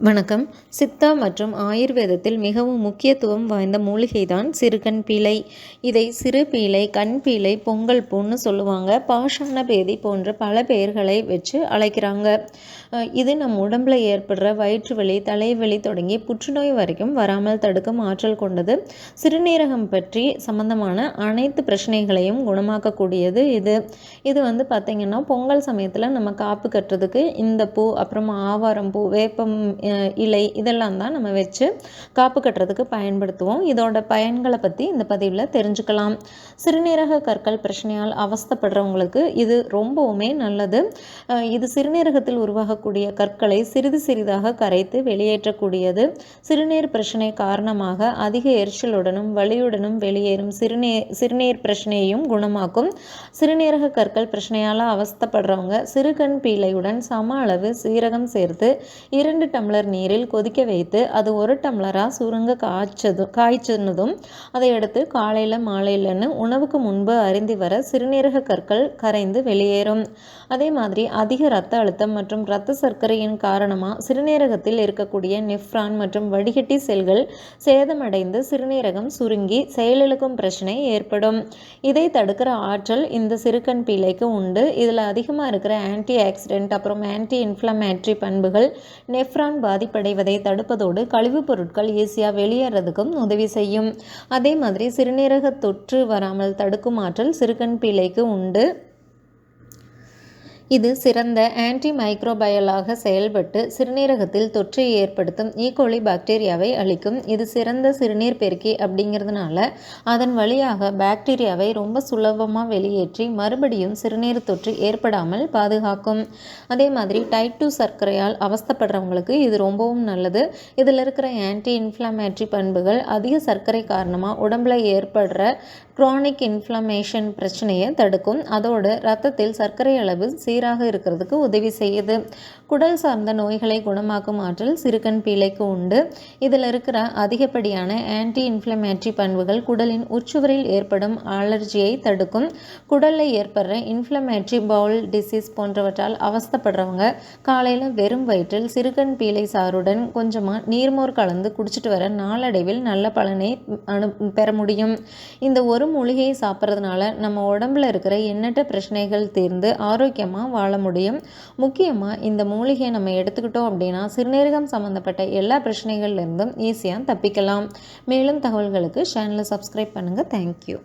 வணக்கம். சித்தா மற்றும் ஆயுர்வேதத்தில் மிகவும் முக்கியத்துவம் வாய்ந்த மூலிகை தான் சிறுகண் பீலை. இதை சிறு பீலை கண் பீலை பொங்கல் பூன்னு சொல்லுவாங்க. பாஷாண பேதி போன்ற பல பெயர்களை வச்சு அழைக்கிறாங்க. இது நம் உடம்பில் ஏற்படுற வயிற்று வலி தலைவலி தொடங்கி புற்றுநோய் வரைக்கும் வராமல் தடுக்கும் ஆற்றல் கொண்டது. சிறுநீரகம் பற்றி சம்பந்தமான அனைத்து பிரச்சனைகளையும் குணமாக்கக்கூடியது இது. இது வந்து பார்த்திங்கன்னா பொங்கல் சமயத்தில் நம்ம காப்பு கட்டுறதுக்கு இந்த பூ அப்புறமா ஆவாரம் பூ வேப்பம் இலை இதெல்லாம் தான் நம்ம வச்சு காப்பு கட்டுறதுக்கு பயன்படுத்துவோம். இதோட பயன்களை பற்றி இந்த பதிவில் தெரிஞ்சுக்கலாம். சிறுநீரக கற்கள் பிரச்சனையால் அவஸ்தப்படுறவங்களுக்கு இது ரொம்பவுமே நல்லது. இது சிறுநீரகத்தில் உருவாகக்கூடிய கற்களை சிறிது சிறிதாக கரைத்து வெளியேற்றக்கூடியது. சிறுநீர் பிரச்சனை காரணமாக அதிக எரிச்சலுடனும் வலியுடனும் வெளியேறும் சிறுநீர் சிறுநீர் பிரச்சனையையும் குணமாக்கும். சிறுநீரக கற்கள் பிரச்சனையால் அவஸ்தப்படுறவங்க சிறுகண் பீலையுடன் சம அளவு சீரகம் சேர்த்து இரண்டு டம்ளர் டம்ளர் நீரில் கொதிக்க வைத்து அது ஒரு டம்ளராக சுருங்க காய்ச்சதும் காய்ச்சினதும் அதை எடுத்து காலையில் மாலையிலன்னு உணவுக்கு முன்பு அருந்தி வர சிறுநீரக கற்கள் கரைந்து வெளியேறும். அதே மாதிரி அதிக ரத்த அழுத்தம் மற்றும் இரத்த சர்க்கரையின் காரணமாக சிறுநீரகத்தில் இருக்கக்கூடிய நெஃப்ரான் மற்றும் வடிகட்டி செல்கள் சேதமடைந்து சிறுநீரகம் சுருங்கி செயலிழக்கும் பிரச்சனை ஏற்படும். இதை தடுக்கிற ஆற்றல் இந்த சிறுகண் பீலைக்கு உண்டு. இதில் அதிகமாக இருக்கிற ஆன்டி ஆக்சிடென்ட் அப்புறம் ஆன்டி இன்ஃப்ளமேட்ரி பண்புகள் நெஃப்ரான் பாதிப்படைவதை தடுப்பதோடு கழிவுப் பொருட்கள் ஈஸியாக வெளியேறதுக்கும் உதவி செய்யும். அதே மாதிரி சிறுநீரக தொற்று வராமல் தடுக்கும் ஆற்றல் சிறுகண் பிள்ளைக்கு உண்டு. இது சிறந்த ஆன்டி மைக்ரோபயலாக செயல்பட்டு சிறுநீரகத்தில் தொற்றை ஏற்படுத்தும் e. ஈகோலி பாக்டீரியாவை அளிக்கும் இது சிறந்த சிறுநீர் பெருக்கி அப்படிங்கிறதுனால அதன் வழியாக பாக்டீரியாவை ரொம்ப சுலபமாக வெளியேற்றி மறுபடியும் சிறுநீர் தொற்று ஏற்படாமல் பாதுகாக்கும். அதே மாதிரி டைப் டூ சர்க்கரையால் அவஸ்தப்படுறவங்களுக்கு இது ரொம்பவும் நல்லது. இதில் இருக்கிற ஆன்டி இன்ஃப்ளமேட்ரி பண்புகள் அதிக சர்க்கரை காரணமாக உடம்புல ஏற்படுற குரானிக் இன்ஃப்ளமேஷன் பிரச்சனையை தடுக்கும். அதோடு ரத்தத்தில் சர்க்கரை அளவு சீராக இருக்கிறதுக்கு உதவி செய்யுது. குடல் சார்ந்த நோய்களை குணமாக்கும் ஆற்றல் சிறுகண் பீலைக்கு உண்டு. இதில் இருக்கிற அதிகப்படியான ஆன்டி இன்ஃப்ளமேட்ரி பண்புகள் குடலின் உச்சுவரில் ஏற்படும் அலர்ஜியை தடுக்கும். குடலில் ஏற்படுற இன்ஃப்ளமேட்ரி பவுல் டிசீஸ் போன்றவற்றால் அவஸ்தப்படுறவங்க காலையில் வெறும் வயிற்றில் சிறுகண் பீலை சாறுடன் கொஞ்சமாக நீர்மோர் கலந்து குடிச்சிட்டு வர நாளடைவில் நல்ல பலனை அனு பெற முடியும். இந்த ஒரு மூலிகையை சாப்பிட்றதுனால நம்ம உடம்புல இருக்கிற எண்ணற்ற பிரச்சனைகள் தீர்ந்து ஆரோக்கியமாக ஆரோக்கியமாக வாழ முடியும். முக்கியமாக இந்த மூலிகையை நம்ம எடுத்துக்கிட்டோம் அப்படின்னா சிறுநீரகம் சம்மந்தப்பட்ட எல்லா பிரச்சனைகள்லேருந்தும் ஈஸியாக தப்பிக்கலாம். மேலும் தகவல்களுக்கு சேனலை சப்ஸ்கிரைப் பண்ணுங்கள் தேங்க்யூ